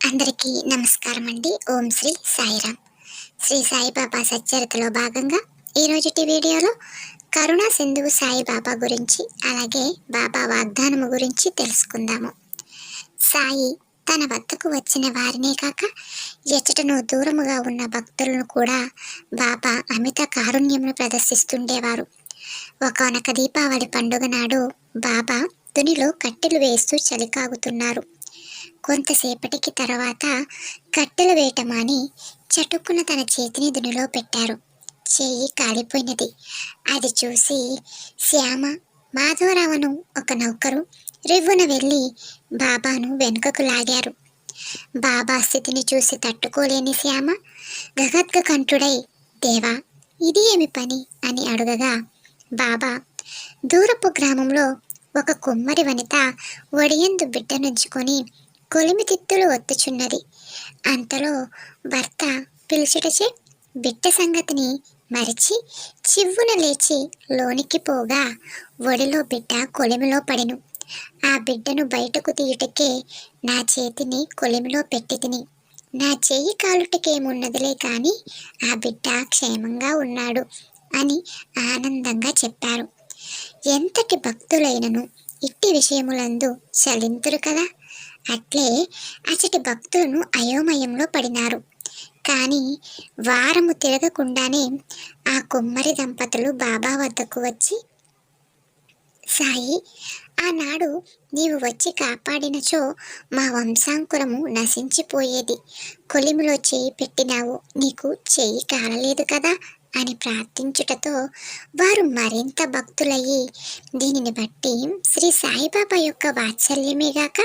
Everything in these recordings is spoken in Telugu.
అందరికీ నమస్కారం అండి ఓం శ్రీ సాయిరామ్ శ్రీ సాయిబాబా సచ్చరితలో భాగంగా ఈరోజుటి వీడియోలో కరుణ సింధువు సాయిబాబా గురించి అలాగే బాబా వాగ్దానము గురించి తెలుసుకుందాము. సాయి తన వద్దకు వచ్చిన వారినే కాక ఎచ్చటను దూరముగా ఉన్న భక్తులను కూడా బాబా అమిత కారుణ్యమును ప్రదర్శిస్తుండేవారు. ఒకనొక దీపావళి పండుగ నాడు బాబా తునిలో కట్టెలు వేస్తూ చలికాగుతున్నారు. కొంతసేపటికి తర్వాత కట్టెలు వేయటమాని చటుక్కున తన చేతిని దునిలో పెట్టారు. చేయి కాలిపోయినది. అది చూసి శ్యామ మాధవరావును ఒక నౌకరు. రివ్వున వెళ్ళి బాబాను వెనుకకు లాగారు. బాబా స్థితిని చూసి తట్టుకోలేని శ్యామ గగద్గకంఠుడై దేవా ఇది ఏమి పని? అని అడుగగా బాబా దూరపు గ్రామంలో ఒక కుమ్మరి వనిత ఒడియందు బిడ్డనుంచుకొని కొలిమితిత్తులు వత్తుచున్నది ఒత్తుచున్నది. అంతలో భర్త పిలుచుటచే బిడ్డ సంగతిని మరిచి చివ్వున లేచి లోనికి పోగా ఒడిలో బిడ్డ కొలిమిలో పడెను. ఆ బిడ్డను బయటకు తీయుటకే నా చేతిని కొలిమిలో పెట్టి తిని. నా చెయ్యి కాలుటకేమున్నదిలే కానీ ఆ బిడ్డ క్షేమంగా ఉన్నాడు అని ఆనందంగా చెప్పారు. ఎంతటి భక్తులైనను ఇట్టి విషయములందు చలింతురు కదా? అట్లే అచటి భక్తులను అయోమయంలో పడినారు. కానీ వారము తిరగకుండానే ఆ కుమ్మరి దంపతులు బాబా వద్దకు వచ్చి సాయి ఆనాడు నీవు వచ్చి కాపాడినచో మా వంశాంకురము నశించిపోయేది. కొలిమిలో చేయి పెట్టినావు. నీకు చేయి కాలలేదు కదా. అని ప్రార్థించుటతో వారు మరింత భక్తులయ్యి దీనిని బట్టి శ్రీ సాయిబాబా యొక్క వాత్సల్యమేగాక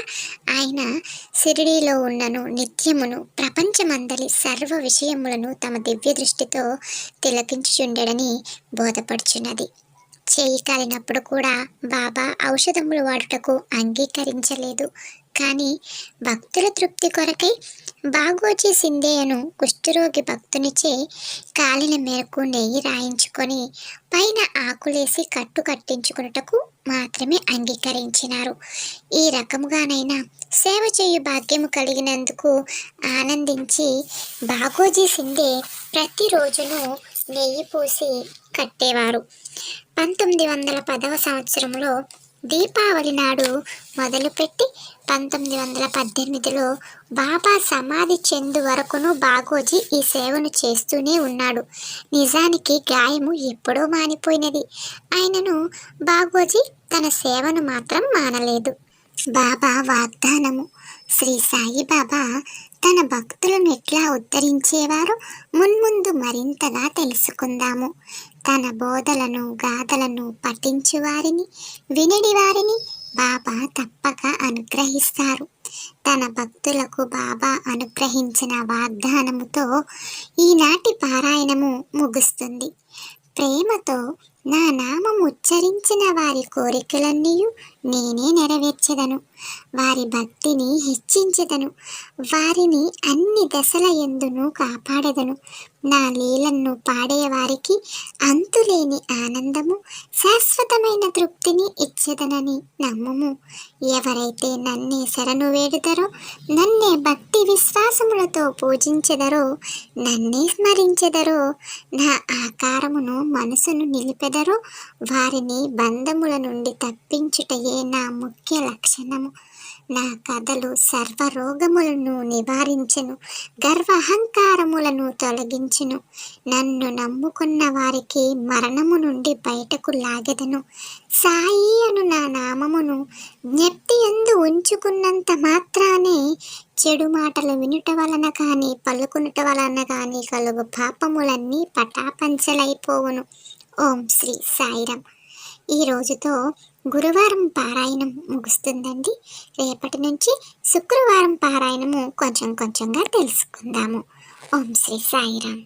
ఆయన షిరిడీలో ఉన్నను నిత్యమును ప్రపంచమందలి సర్వ విషయములను తమ దివ్య దృష్టితో తిలకించుచుండెడని బోధపడుచున్నది. చేయి కాలినప్పుడు కూడా బాబా ఔషధములు వాడుటకు అంగీకరించలేదు. కానీ భక్తుల తృప్తి కొరకై బాగోజీ సిందేయను కుష్ఠరోగి భక్తునిచే కాలిన మేరకు నెయ్యి రాయించుకొని పైన ఆకులేసి కట్టు కట్టించుకున్నటకు మాత్రమే అంగీకరించినారు. ఈ రకముగానైనా సేవ చేయు భాగ్యము కలిగినందుకు ఆనందించి బాగోజీ సిందే ప్రతిరోజును నెయ్యి పూసి కట్టేవారు. పంతొమ్మిది వందల పదవ సంవత్సరంలో దీపావళి నాడు మొదలుపెట్టి పంతొమ్మిది వందల పద్దెనిమిదిలో బాబా సమాధి చెందు వరకును బాగోజీ ఈ సేవను చేస్తూనే ఉన్నాడు. నిజానికి గాయము ఎప్పుడో మానిపోయినది. ఆయనను బాగోజీ తన సేవను మాత్రం మానలేదు. బాబా వాగ్దానము శ్రీ సాయిబాబా తన భక్తులను ఎట్లా ఉద్ధరించేవారో మున్ముందు మరింతగా తెలుసుకుందాము. తన బోధలను గాథలను పఠించు వారిని వినడి వారిని బాబా తప్పక అనుగ్రహిస్తారు. తన భక్తులకు బాబా అనుగ్రహించిన వాగ్దానముతో ఈనాటి పారాయణము ముగుస్తుంది. ప్రేమతో నా నామం ఉచ్చరించిన వారి కోరికలన్నీ నేనే నెరవేర్చెదను. వారి భక్తిని హెచ్చించెదను. వారిని అన్ని దశల ఎందును కాపాడెదను. నా లీలನ್ನು పాడేవారికి అంతులేని ఆనందము శాశ్వతమైన తృప్తిని ఇచ్చేదనని నమ్మము. ఎవరైతే నన్నే శరణు వేడుదరో నన్నే భక్తి విశ్వాసములతో పూజించెదరో నన్నే స్మరించెదరో నా ఆకారమును మనసును నిలిపెదరో వారిని బంధముల నుండి తప్పించుటయే నా ముఖ్య లక్షణము. నా కథలు సర్వరోగములను నివారించెను గర్వహంకారములను తొలగించును. నన్ను నమ్ముకున్న వారికి మరణము నుండి బయటకు లాగెదను. సాయి అను నా నామమును జ్ఞప్తి ఎందు ఉంచుకున్నంత మాత్రానే చెడు మాటలు వినుట వలన కానీ పలుకునుట వలన కానీ కలుగు పాపములన్నీ పటాపంచలైపోవును. ఓం శ్రీ సాయిరామ్. ఈ రోజుతో గురువారం పారాయణం ముగుస్తుందండి. రేపటి నుంచి శుక్రవారం పారాయణము కొంచెం కొంచెంగా తెలుసుకుందాము. ఓం శ్రీ సాయిరామ్.